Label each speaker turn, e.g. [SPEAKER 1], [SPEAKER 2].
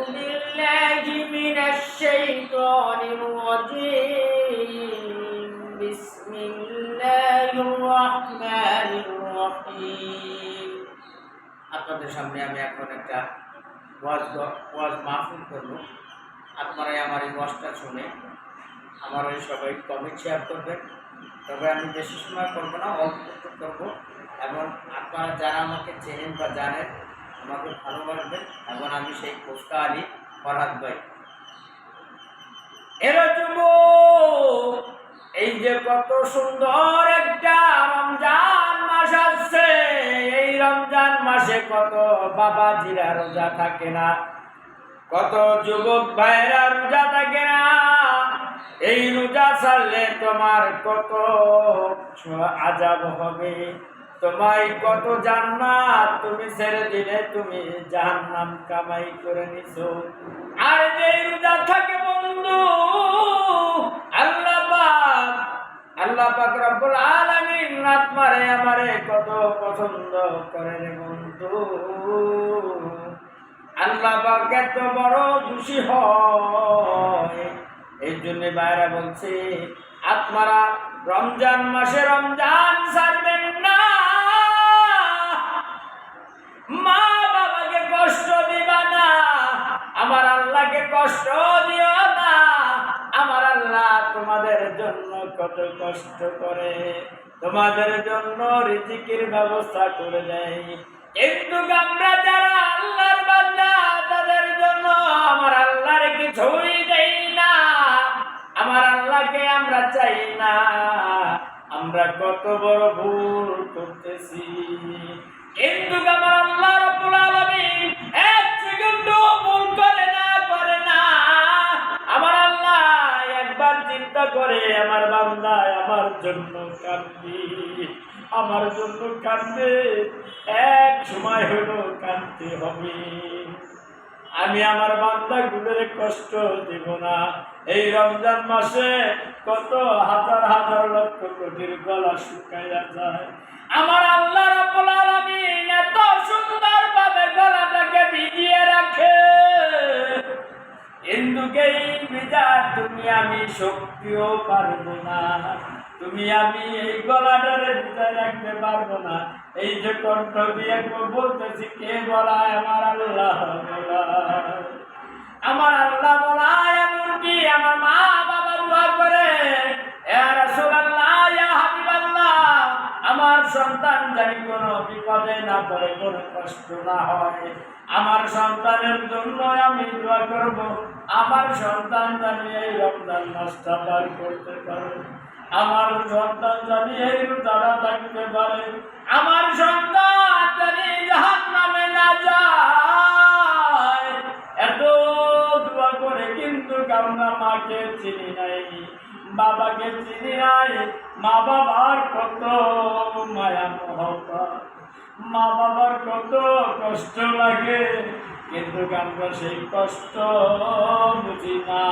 [SPEAKER 1] بالله من الشيطان الرجيم بسم الله الرحمن الرحيم আপনাদের সামনে আমি এখন একটা ওয়াজ গ- ওয়াজ মাহফিল করবো আপনারাই আমার এই ওয়াজটা শুনে আমার ওই সবাই কমেন্ট শেয়ার করবেন তবে আমি বেশি সময় করবো না অল্প একটু করবো এবং আপনারা যারা আমাকে চেনেন বা জানেন আমাকে ভালোবাসবেন এবং আমি সেই কোস্তা আলী ফরহাদ ভাই। এরা এই যে কত সুন্দর একটা রমজান মাস আসছে, এই রমজান মাসে কত বাবা জিরা রোজা থাকে না, কত যুবক ভাইরা রোজা থাকে না, এই রোজা ছাড়লে তোমার কত আজাব হবে। তোমায় কত জান্নাত তুমি ছেড়ে দিলে তুমি জাহান্নাম কামাই করে নিছো। আর যে রোজা থাকে বন্ধু, আল্লাহ পাক আল্লাহ পাক রব্বুল আলামিন আপনারে আমারে কত পছন্দ করেন বন্ধু। আল্লাহ পাক এত বড় খুশি হয়। এই জন্য বাইরা বলছে, আপনারা রমজান মাসে রমজান ছাড়বেন না। তোমাদের জন্য কত কষ্ট করে, তোমাদের জন্য রিজিকের ব্যবস্থা করে দেয়। কিন্তু আমরা যারা আল্লাহর বান্দা, তাদের জন্য আমার আল্লাহর কিছুই দেই না? আমার আল্লাহকে আমরা চাই না। আমরা কত বড় ভুল করতেছি। কিন্তু আমার আল্লাহ করে আমার বান্দা আমার জন্য কান্দি। আমার জন্য কান্দে। এক সময় হলো কান্দতে হবে। আমি আমার বান্দা গুলোর কষ্ট দিব না। এই রমজান মাসে কত হাজার হাজার লক্ষ কোটির গলা শুকাইয়া যায়। আমার আল্লাহ রাব্বুল আলামিন এত সুন্দর ভাবে গলাটাকে ভিজিয়ে রাখে। তুমি আমি শক্তিও পারব না। তুমি আমি এই গলাটারে ভিজায় রাখতে পারব না। এই যে কণ্ঠ দিয়ে বলতেছি, কে বলায় আমার আল্লাহ বলা আমার আল্লাহ বলায় এমনকি সন্তান জানি কোনো বিপদে না পড়ে, কোনো কষ্ট না হয়। আমার সন্তানের জন্য আমি দোয়া করব। আমার সন্তান জানি এই রমজান মাসটা পার করতে পারে। আমার সন্তান জানি এই রোজাটা থাকতে পারে। আমার সন্তান নামে না যায়। এত দোয়া করে কিন্তু আমরা মাকে চিনি নাই, বাবাকে চিনি নাই মা বাবার কত মা বাবার কত কষ্ট লাগে কিন্তু আমরা সেই কষ্ট বুঝি না।